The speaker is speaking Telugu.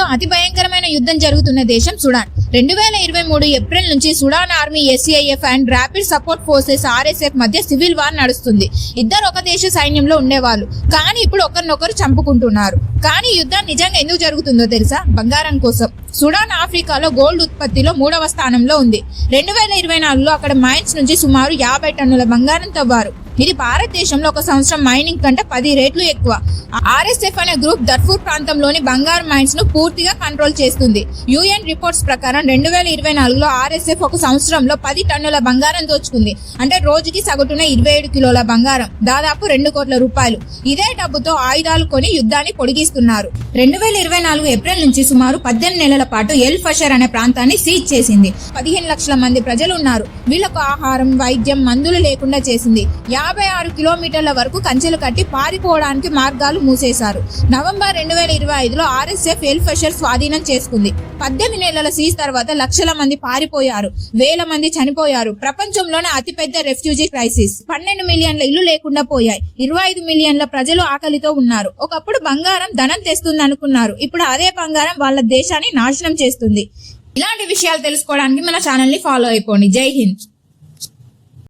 ప్రపంచంలో అతి భయంకరమైన యుద్ధం జరుగుతున్న దేశం సుడాన్. రెండు వేల ఇరవై మూడు ఏప్రిల్ నుంచి Sudan army SCIF and rapid support forces RSF మధ్య సివిల్ వార్ నడుస్తుంది. ఇద్దరు ఒక దేశ సైన్యంలో ఉండేవాళ్ళు. కానీ ఇప్పుడు ఒకరినొకరు చంపుకుంటున్నారు. కానీ యుద్ధం నిజంగా ఎందుకు జరుగుతుందో తెలుసా? బంగారం కోసం. సుడాన్ ఆఫ్రికాలో గోల్డ్ ఉత్పత్తిలో మూడవ స్థానంలో ఉంది. రెండు వేల ఇరవై నాలుగులో అక్కడ మైన్స్ నుంచి సుమారు యాభై టన్నుల బంగారం తవ్వారు. ఇది భారతదేశంలో ఒక సంవత్సరం మైనింగ్ కంటే పది రేట్లు ఎక్కువ. ఆర్ఎస్ఎఫ్ అనే గ్రూప్ దర్ఫూర్ ప్రాంతంలోని బంగారు మైన్స్ను పూర్తిగా కంట్రోల్ చేస్తుంది. యుఎన్ రిపోర్ట్స్ ప్రకారం రెండు వేల ఇరవై నాలుగులో ఆర్ఎస్ఎఫ్ ఒక సంవత్సరంలో పది టన్నుల బంగారం దోచుకుంది. అంటే రోజుకి సగటున ఇరవై ఏడు కిలోల బంగారం దాదాపు రెండు కోట్ల రూపాయలు. ఇదే డబ్బుతో ఆయుధాలు కొని యుద్ధాన్ని పొడిగిస్తున్నారు. రెండు వేల ఇరవై నాలుగు ఏప్రిల్ నుంచి సుమారు పద్దెనిమిది నెలల పాటు ఎల్ ఫషర్ అనే ప్రాంతాన్ని సీజ్ చేసింది. పదిహేను లక్షల మంది ప్రజలు ఉన్నారు. వీళ్ళకు ఆహారం వైద్యం మందులు లేకుండా చేసింది. యాభై ఆరు కిలోమీటర్ల వరకు కంచెలు కట్టి పారిపోవడానికి మార్గాలు మూసేశారు. నవంబర్ రెండు వేల ఇరవై ఐదులో ఆర్ఎస్ఎఫ్ ఎల్ఫెషర్ స్వాధీనం చేసుకుంది. పద్దెనిమిది నెలల సీజ్ తర్వాత లక్షల మంది పారిపోయారు. వేల మంది చనిపోయారు. ప్రపంచంలోనే అతిపెద్ద రెఫ్యూజీ క్రైసిస్. పన్నెండు మిలియన్ల ఇల్లు లేకుండా పోయాయి. ఇరవై ఐదు మిలియన్ల ప్రజలు ఆకలితో ఉన్నారు. ఒకప్పుడు బంగారం ధనం తెస్తుంది అనుకున్నారు ఇప్పుడు అదే బంగారం వాళ్ళ దేశాన్ని నాశనం చేస్తుంది. ఇలాంటి విషయాలు తెలుసుకోవడానికి మన ఛానల్ని ఫాలో అయిపోండి. జై హింద్.